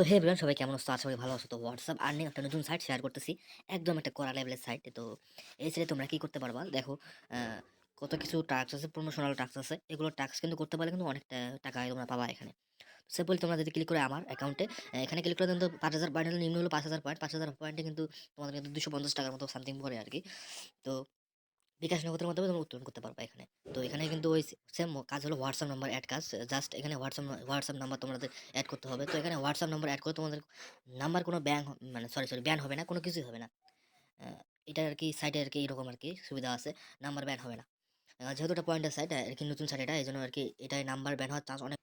So hey everyone সবাই কেমন আছো? আশা করি ভালো আছো। তো হোয়াটসঅ্যাপ আর্নিং একটা নতুন সাইট শেয়ার করতেছি। একদম একটা কড়া লেভেলের সাইট তো এই সাইটে তোমরা কি করতে পারবা? দেখো কত কিছু টাস্ক আছে প্রমোশনাল টাস্ক আছে। এগুলো টাস্ক কিন্তু করতে পারলে কিন্তু অনেকটা টাকা তোমরা পাবা এখানে। সিম্পল তোমরা যদি ক্লিক করে আমার অ্যাকাউন্টে এখানে ক্লিক করে কিন্তু পাঁচ হাজার পয়েন্ট নিম্ন হলো পাঁচ হাজার পয়েন্ট পাঁচ হাজার পয়েন্টে কিন্তু তোমাদের কিন্তু দুশো পঞ্চাশ টাকার মতো সামথিং পড়ে আর কি। তো বিকাশ নগদের মাধ্যমে তুমি উত্তোলন করতে পারবা এখানে। তো এখানে কিন্তু ওই সেম কাজ হলো হোয়াটসঅ্যাপ নাম্বার অ্যাড কাজ। জাস্ট এখানে হোয়াটসঅ্যাপ হোয়াটসঅ্যাপ নাম্বার তোমাদের অ্যাড করতে হবে। তো এখানে হোয়াটসঅ্যাপ নাম্বার অ্যাড করে তোমাদের নাম্বার কোনো ব্যান মানে সরি সরি ব্যান হবে না, কোনো কিছুই হবে না। এটা আর কি সাইটে আর কি এরকম আর কি সুবিধা আছে। নাম্বার ব্যান হবে না। যেহেতু এটা পয়েন্টের সাইট আর কি নতুন সাইট এটা এই জন্য আর কি এটাই নাম্বার ব্যান হওয়ার চান্স অনেক।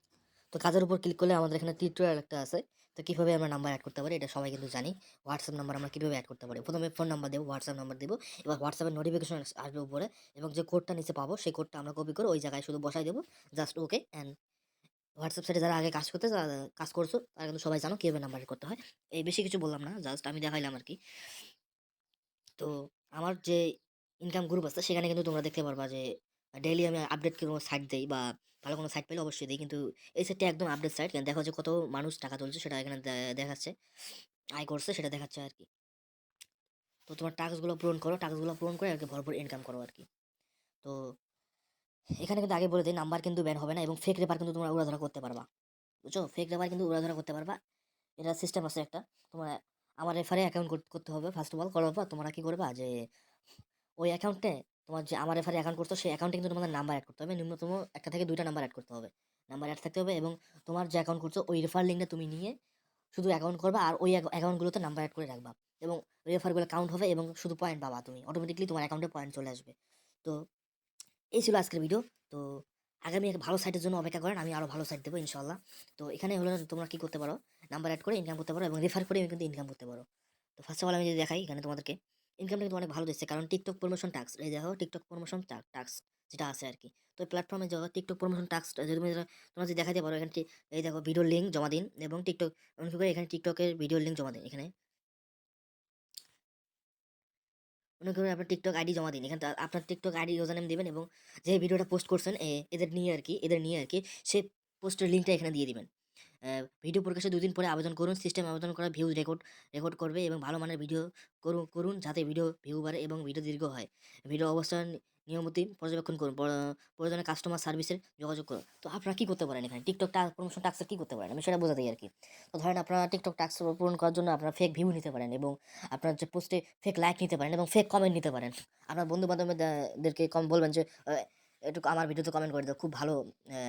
তো কাজের উপর ক্লিক করলে আমাদের এখানে টিউটোরিয়াল একটা আছে। তো কীভাবে আমরা নাম্বার অ্যাড করতে পারি এটা সবাই কিন্তু জানি। হোয়াটসঅ্যাপ নাম্বার আমরা কীভাবে অ্যাড করতে পারি? প্রথমে ফোন নাম্বার দেবো হোয়াটসঅ্যাপ নাম্বার দেবো, এবার হোয়াটসঅ্যাপের নোটিফিকেশন আসবে উপরে এবং যে কোডটা নিচে পাবো সেই কোডটা আমরা কপি করে ওই জায়গায় শুধু বসাই দেবো জাস্ট ওকে অ্যান্ড হোয়াটসঅ্যাপ সাইটে যারা আগে কাজ করতে কাজ করছ, তারা কিন্তু সবাই জানো কীভাবে নাম্বার করতে হয়। এই বেশি কিছু বললাম না জাস্ট আমি দেখাইলাম আর কি তো আমার যে ইনকাম গ্রুপ আছে, সেখানে কিন্তু তোমরা দেখতে পারবা যে ডেইলি আমি আপডেট কোনো সাইট দেই বা ভালো কোনো সাইট পেলে অবশ্যই দিই। কিন্তু এই সাইটটা একদম আপডেট সাইট কেন দেখা হচ্ছে কত মানুষ টাকা তুলছে সেটা এখানে দেখাচ্ছে। আয় করছে সেটা দেখাচ্ছে আর কি তো তোমার টাস্কগুলো পূরণ করো। টাস্কগুলো পূরণ করে আর কি ভরপুর ইনকাম করো আর কি তো এখানে কিন্তু আগে বলে দিই নাম্বার কিন্তু ব্যান হবে না এবং ফেক রেপার কিন্তু তোমরা উড়াধরা করতে পারবা। বুঝছ? ফেক রেপার কিন্তু উড়াধরা করতে পারবা। এটা সিস্টেম আছে একটা। তোমার আমার রেফারে অ্যাকাউন্ট করতে হবে ফার্স্ট অফ অল করার পর তোমরা কী করবা যে, ওই অ্যাকাউন্টে তোমার যে আমার রেফারে অ্যাকাউন্ট করছ সেই অ্যাকাউন্টে কিন্তু তোমাদের নাম্বার অ্যাড করতে হবে। ন্যূনতম একটা থেকে দুইটা নাম্বার অ্যাড করতে হবে। নাম্বার অ্যাড থাকতে হবে এবং তোমার যে অ্যাকাউন্ট করছ, ওই রেফার লিঙ্কটা তুমি নিয়ে শুধু অ্যাকাউন্ট করবা আর ওই অ্যাকাউন্টগুলোতে নাম্বার অ্যাড করে রাখবা। এবং রেফারগুলো কাউন্ট হবে এবং শুধু পয়েন্ট পাবা তুমি। অটোমেটিকলি তোমার অ্যাকাউন্টে পয়েন্ট চলে আসবে। তো এই ছিল আজকের ভিডিও তো আগামী এক ভালো সাইটের জন্য অপেক্ষা করেন। আমি আরও ভালো সাইট দেবো ইনশাল্লাহ তো এখানে হলো তোমরা কী করতে পারো? নাম্বার অ্যাড করে ইনকাম করতে পারো এবং রেফার করে কিন্তু ইনকাম করতে পারো। তো ফার্স্ট অফ অল আমি যদি দেখাই এখানে তোমাদেরকে। ইনকামটা কিন্তু অনেক ভালো দিচ্ছে। কারণ টিকটক প্রমোশন টাক্স এই দেখো টিকটক প্রমোশন টাক্স যেটা আছে আর কি। তো প্ল্যাটফর্মে যাওয়া টিকটক প্রমোশন টাক্স যদি তুমি তোমরা যদি দেখাতে পারো এখানে এই দেখো ভিডিও লিঙ্ক জমা দিন এবং টিকটক এমন করে এখানে টিকটকের ভিডিও লিঙ্ক জমা দিন এখানে। মনে করুন আপনার টিকটক আইডি জমা দিন। এখানে আপনার টিকটক আইডি ইউজার নেম দেবেন এবং যে ভিডিওটা পোস্ট করছেন এদের নিয়ে আর কি, এদের নিয়ে আর কি সেই পোস্টের লিঙ্কটা এখানে দিয়ে দিবেন। ভিডিও প্রকাশে দুদিন পরে আবেদন করুন। সিস্টেম আবেদন করা ভিউ রেকর্ড রেকর্ড করবে এবং ভালো মানের ভিডিও করুন করুন যাতে ভিডিও ভিউ বাড়ে এবং ভিডিও দীর্ঘ হয়। ভিডিও অবস্থান নিয়মিত পর্যবেক্ষণ করুন। প্র- প্রয়োজনে কাস্টমার সার্ভিসের যোগাযোগ করুন। তো আপনারা কী করতে পারেন এখানে? টিকটক প্রমোশন টাক্সের কি করতে পারেন? আমি সেটা বোঝাতে আর কি। তো ধরেন আপনারা টিকটক টাক্স পূরণ করার জন্য আপনারা ফেক ভিউ নিতে পারেন এবং আপনার যে পোস্টে ফেক লাইক নিতে পারেন এবং ফেক কমেন্ট নিতে পারেন। আপনার বন্ধু বান্ধবদেরকে কম বলবেন যে একটু আমার ভিডিওতে কমেন্ট করে দাও, খুব ভালো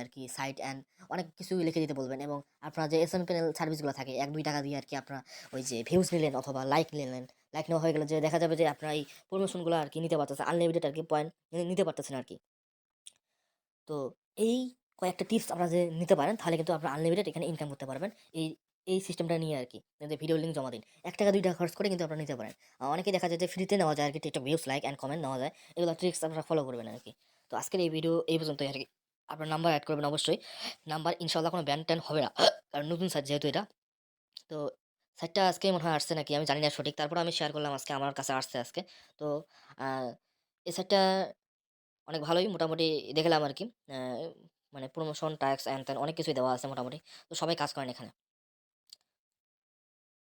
আর কি সাইট অ্যান্ড অনেক কিছু লিখে দিতে বলবেন এবং আপনার যে এস এম প্যানেল সার্ভিসগুলো থাকে এক দুই টাকা দিয়ে আর কি আপনার ওই যে ভিউজ নিলেন অথবা লাইক নিলেন লাইক নেওয়া হয়ে গেলে যে দেখা যাবে যে আপনার এই প্রমোশনগুলো আর কি নিতে পারতেছে আনলিমিটেড আর কি পয়েন্ট নিতে পারতেছেন আর কি। তো এই কয়েকটা টিপস আপনারা যে নিতে পারেন, তাহলে কিন্তু আপনারা আনলিমিটেড এখানে ইনকাম করতে পারবেন, এই এই সিস্টেমটা নিয়ে আর কি যাতে ভিডিও লিঙ্ক জমা দিন। এক টাকা, দুই টাকা খরচ করে কিন্তু আপনারা নিতে পারেন। অনেকে দেখা যায় যে ফ্রিতে নেওয়া যায় আর কি TikTok views like and comment নেওয়া যায়, এগুলো ট্রিক্স আপনারা ফলো করবেন আর কি। তো আজকের এই ভিডিও এই পর্যন্তই। আর কি, আপনার নাম্বার অ্যাড করবেন অবশ্যই। নাম্বার ইনশাল্লাহ কোনো ব্যান ট্যান হবে না। কারণ নতুন সাইট যেহেতু এটা, তো সাইটটা আজকে মনে হয় আসছে নাকি আমি জানি না সঠিক। তারপর আমি শেয়ার করলাম আজকে, আমার কাছে আসছে আজকে। তো এই সাইটটা অনেক ভালোই, মোটামুটি দেখলাম আর কি। মানে প্রমোশন ট্যাক্স অ্যান্ড অনেক কিছুই দেওয়া আছে মোটামুটি। তো সবাই কাজ করেন এখানে।